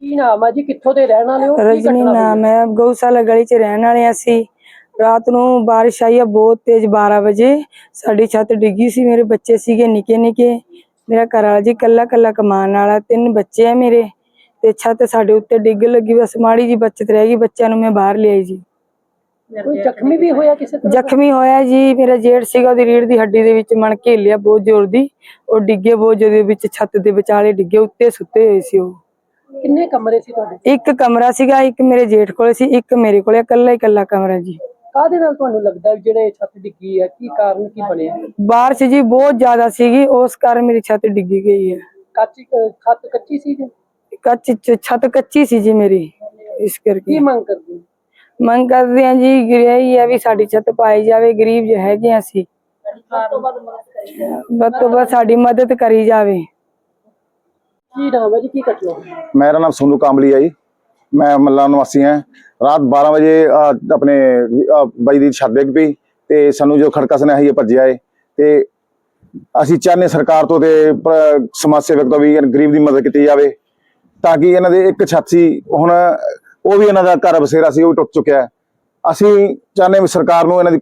ਕੀ ਨਾਮ ਆ ਜੀ? ਕਿੱਥੋਂ ਦੇ ਰਹਿਣ ਵਾਲੇ ਹੋ? ਕੀ ਰਜਨੀ ਘਟਨਾ ਨਾਮ ਹੈ। ਗਊਸ਼ਾਲਾ ਗਲੀ 'ਚ ਰਹਿਣ ਵਾਲੇ ਹਾਂ ਅਸੀਂ। ਰਾਤ ਨੂੰ ਬਾਰਿਸ਼ ਆਈ ਹੈ ਬਹੁਤ ਤੇਜ਼ 12 ਵਜੇ। ਸਾਡੀ ਛੱਤ ਡਿੱਗੀ ਸੀ ਮੇਰੇ ਬੱਚੇ ਸੀਗੇ ਨਿੱਕੇ ਨਿੱਕੇ ਮੇਰਾ ਘਰ ਵਾਲਾ ਜੀ ਕੱਲਾ ਕੱਲਾ ਕਮਾਉਣ ਵਾਲਾ ਤਿੰਨ ਬੱਚੇ ਆ ਮੇਰੇ ਤੇ ਛੱਤ ਸਾਡੇ ਉੱਤੇ ਡਿੱਗ ਲੱਗੀ ਬਸ ਮਾੜੀ ਜੀ ਬਚਤ ਰਹਿ ਗਈ ਬੱਚਿਆਂ ਨੂੰ ਮੈਂ ਬਾਹਰ ਲਿਆਈ ਜੀ। ਕੋਈ ਜ਼ਖਮੀ ਵੀ ਹੋਇਆ ਕਿਸੇ ਤਰ੍ਹਾਂ? ਜ਼ਖਮੀ ਹੋਇਆ ਜੀ ਮੇਰਾ ਜੇਠ ਸੀਗਾ ਉਹਦੀ ਰੀੜ ਦੀ ਹੱਡੀ ਦੇ ਵਿੱਚ ਮਣ ਹਿੱਲਿਆ ਬਹੁਤ ਜ਼ੋਰ ਦੀ ਉਹ ਡਿੱਗੇ ਬਹੁਤ ਜ਼ੋਰ ਦੇ ਵਿੱਚ ਛੱਤ ਦੇ ਵਿਚਾਲੇ ਡਿੱਗੇ ਉੱਤੇ ਸੁੱਤੇ ਹੋਏ ਸੀ ਉਹ। ਕਿੰਨੇ ਕਮਰੇ ਸੀ ਤੁਹਾਡੇ? ਇੱਕ ਕਮਰਾ ਸੀਗਾ ਇੱਕ ਮੇਰੇ ਜੇਠ ਕੋਲੇ ਸੀ ਇੱਕ ਮੇਰੇ ਕੋਲੇ ਇਕੱਲਾ ਹੀ ਇਕੱਲਾ ਕਮਰਾ ਜੀ। ਕਾਹਦੇ ਨਾਲ ਤੁਹਾਨੂੰ ਲੱਗਦਾ ਵੀ ਜਿਹੜੇ ਛੱਤ ਡਿੱਗੀ ਹੈ ਕੀ ਕਾਰਨ ਕੀ ਬਣਿਆ? ਬਾਰਿਸ਼ ਜੀ ਬਹੁਤ ਜ਼ਿਆਦਾ ਸੀਗੀ ਉਸ ਕਾਰਨ ਮੇਰੀ ਛੱਤ ਡਿੱਗੀ ਗਈ ਹੈ। ਕੱਚੀ ਅਹ ਛੱਤ ਕੱਚੀ ਸੀ ਜੀ? ਕੱਚ ਚ- ਛੱਤ ਕੱਚੀ ਸੀ ਜੀ ਮੇਰੀ ਇਸ ਕੀ ਕਰਕੇ ਮੰਗ ਕਰਦੇ ਹੋ? ਮੰਗ ਕਰਦੇ ਹਾਂ ਜੀ ਗ੍ਰਹੀ ਹੈ ਵੀ ਸਾਡੀ ਛੱਤ ਪਾਈ ਜਾਵੇ ਗਰੀਬ ਜਿਹੇ ਹੈਗੇ ਹਾਂ ਅਸੀਂ। ਵੱਧ ਤੋਂ ਵੱਧ ਸਾਡੀ ਮਦਦ ਕਰੀ ਜਾਵੇ। ਕੀ ਨਾਮ ਹੈ ਜੀ? ਕੀ ਘਟਨਾ ਹੋਈ? ਮੇਰਾ ਨਾਮ ਸੋਨੂ ਕਾਂਬਲੀ ਹੈ ਜੀ। ਮੈਂ ਮੱਲਾ ਨਿਵਾਸੀ ਹਾਂ। ਰਾਤ 12 ਵਜੇ ਆਪਣੇ ਅਹ, ਬਾਈ ਦੀ ਛੱਤ ਡਿੱਗ ਪਈ ਤੇ ਸਾਨੂੰ ਜੋ ਖੜਕਾ ਸੁਨੇਹਾ ਇਹ ਭੱਜਿਆ ਏ ਤੇ ਅਸੀਂ ਚਾਹੁੰਦੇ ਸਰਕਾਰ ਤੋਂ ਤੇ ਸਮਾਜ ਸੇਵਕ ਤੋਂ ਵੀ ਗਰੀਬ ਦੀ ਮਦਦ ਕੀਤੀ ਜਾਵੇ ਤਾਂ ਕਿ ਇਹਨਾਂ ਦੇ ਇੱਕ ਛੱਤ ਸੀ ਹੁਣ ਉਹ ਵੀ ਇਹਨਾਂ ਦਾ ਘਰ ਬਸੇਰਾ ਸੀ ਉਹ ਵੀ ਟੁੱਟ ਚੁੱਕਿਆ ਅਸੀਂ ਚਾਹੁੰਦੇ ਵੀ ਸਰਕਾਰ ਨੂੰ ਇਹਨਾਂ ਦੀ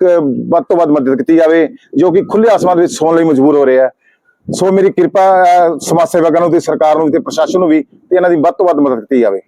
ਵੱਧ ਤੋਂ ਵੱਧ ਮਦਦ ਕੀਤੀ ਜਾਵੇ ਜੋ ਕਿ ਖੁੱਲੇ ਆਸਮਾਨ ਵਿੱਚ ਸੌਣ ਲਈ ਮਜਬੂਰ ਹੋ ਰਿਹਾ ਹੈ। ਸੋ ਮੇਰੀ ਕਿਰਪਾ ਸਮਾਜ ਸੇਵਕਾਂ ਨੂੰ ਤੇ ਸਰਕਾਰ ਨੂੰ ਤੇ ਪ੍ਰਸ਼ਾਸਨ ਨੂੰ ਵੀ ਤੇ ਇਹਨਾਂ ਦੀ ਵੱਧ ਤੋਂ ਵੱਧ ਮਦਦ ਕੀਤੀ ਜਾਵੇ।